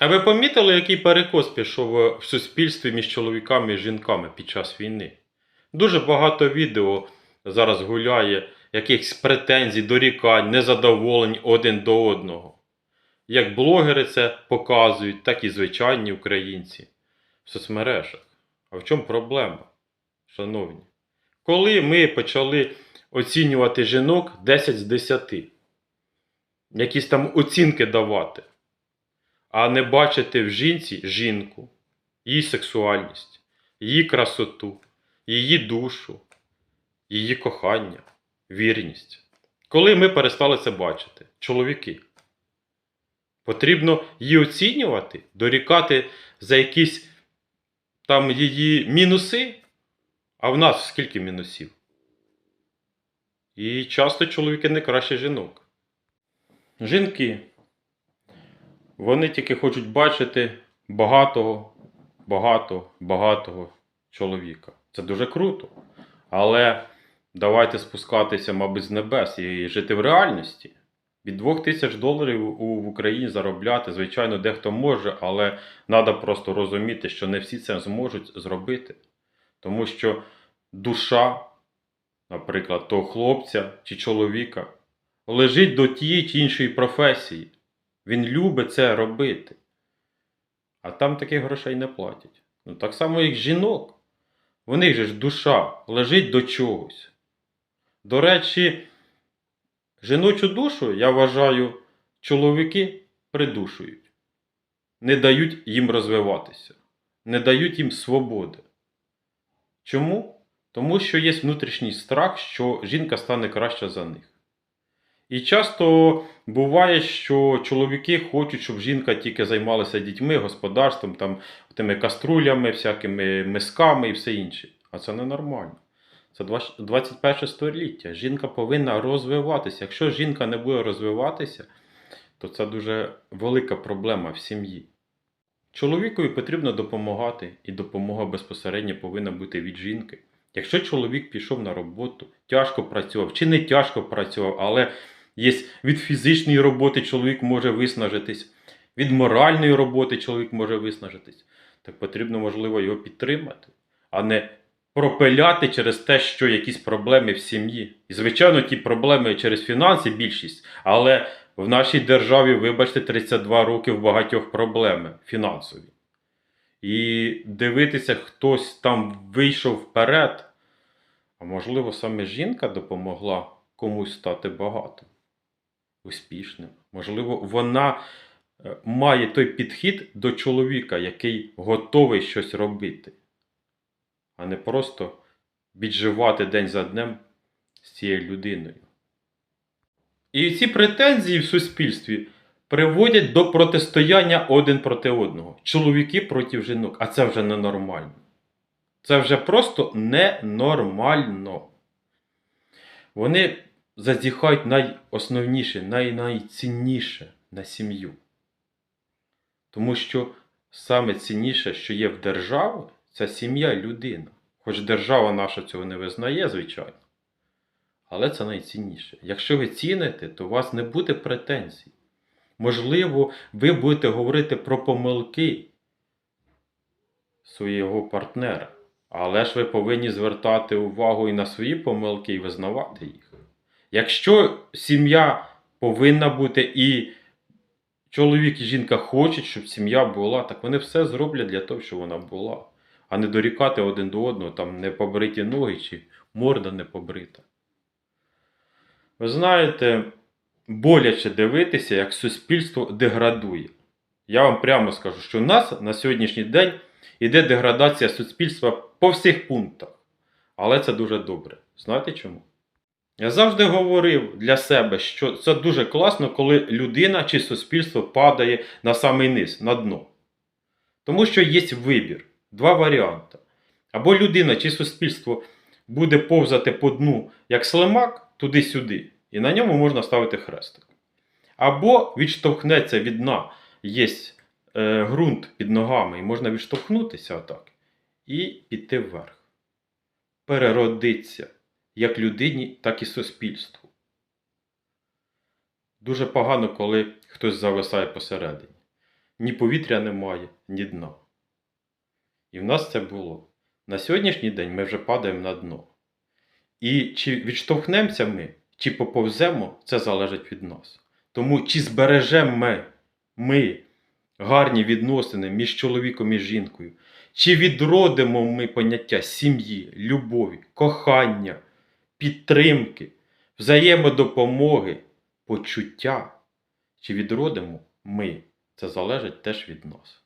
А ви помітили, який перекос пішов в суспільстві між чоловіками і жінками під час війни? Дуже багато відео зараз гуляє, якихось претензій, дорікань, незадоволень один до одного. Як блогери це показують, так і звичайні українці в соцмережах. А в чому проблема, шановні? Коли ми почали оцінювати жінок 10 з 10, якісь там оцінки давати, а не бачити в жінці жінку, її сексуальність, її красоту, її душу, її кохання, вірність. Коли ми перестали це бачити, чоловіки, потрібно її оцінювати, дорікати за якісь там її мінуси, а в нас скільки мінусів? І часто чоловіки не краще жінок. Жінки. Вони тільки хочуть бачити багатого, багатого, багатого чоловіка. Це дуже круто. Але давайте спускатися, мабуть, з небес і жити в реальності. Від 2000 доларів в Україні заробляти, звичайно, дехто може, але треба просто розуміти, що не всі це зможуть зробити. Тому що душа, наприклад, того хлопця чи чоловіка лежить до тієї чи іншої професії. Він любить це робити. А там таких грошей не платять. Ну, так само, як жінок. В них же ж душа лежить до чогось. До речі, жіночу душу, я вважаю, чоловіки придушують. Не дають їм розвиватися, не дають їм свободи. Чому? Тому що є внутрішній страх, що жінка стане краще за них. І часто буває, що чоловіки хочуть, щоб жінка тільки займалася дітьми, господарством, там, тими каструлями, всякими мисками і все інше. А це ненормально. Це 21 століття. Жінка повинна розвиватися. Якщо жінка не буде розвиватися, то це дуже велика проблема в сім'ї. Чоловікові потрібно допомагати, і допомога безпосередньо повинна бути від жінки. Якщо чоловік пішов на роботу, тяжко працював чи не тяжко працював, але є від фізичної роботи чоловік може виснажитись, від моральної роботи чоловік може виснажитись, так потрібно, можливо, його підтримати, а не пропиляти через те, що якісь проблеми в сім'ї. І, звичайно, ті проблеми через фінанси більшість, але в нашій державі, вибачте, 32 роки в багатьох проблеми фінансові. І дивитися, хтось там вийшов вперед. А можливо, саме жінка допомогла комусь стати багатим, успішним. Можливо, вона е, має той підхід до чоловіка, який готовий щось робити, а не просто відживати день за днем з цією людиною. І ці претензії в суспільстві приводять до протистояння один проти одного. Чоловіки проти жінок. А це вже ненормально. Це вже просто ненормально. Вони зазіхають найосновніше, най- найцінніше на сім'ю. Тому що саме цінніше, що є в державі, це сім'я і людина. Хоч держава наша цього не визнає, звичайно. Але це найцінніше. Якщо ви ціните, то у вас не буде претензій. Можливо, ви будете говорити про помилки свого партнера. Але ж ви повинні звертати увагу і на свої помилки і визнавати їх. Якщо сім'я повинна бути і чоловік і жінка хочуть, щоб сім'я була, так вони все зроблять для того, щоб вона була. А не дорікати один до одного, там не побриті ноги чи морда не побрита. Ви знаєте, боляче дивитися, як суспільство деградує. Я вам прямо скажу, що у нас на сьогоднішній день іде деградація суспільства по всіх пунктах. Але це дуже добре. Знаєте чому? Я завжди говорив для себе, що це дуже класно, коли людина чи суспільство падає на самий низ, на дно. Тому що є вибір, два варіанти. Або людина чи суспільство буде повзати по дну, як слимак, туди-сюди, і на ньому можна ставити хрестик. Або відштовхнеться від дна, є е, ґрунт під ногами, і можна відштовхнутися отак, і піти вверх. Переродиться як людині, так і суспільству. Дуже погано, коли хтось зависає посередині. ні повітря немає, ні дна. І в нас це було. На сьогоднішній день ми вже падаємо на дно. І чи відштовхнемося ми, чи поповземо, це залежить від нас. Тому чи збережемо ми, ми гарні відносини між чоловіком і жінкою, чи відродимо ми поняття сім'ї, любові, кохання, підтримки, взаємодопомоги, почуття, чи відродимо ми, це залежить теж від нас.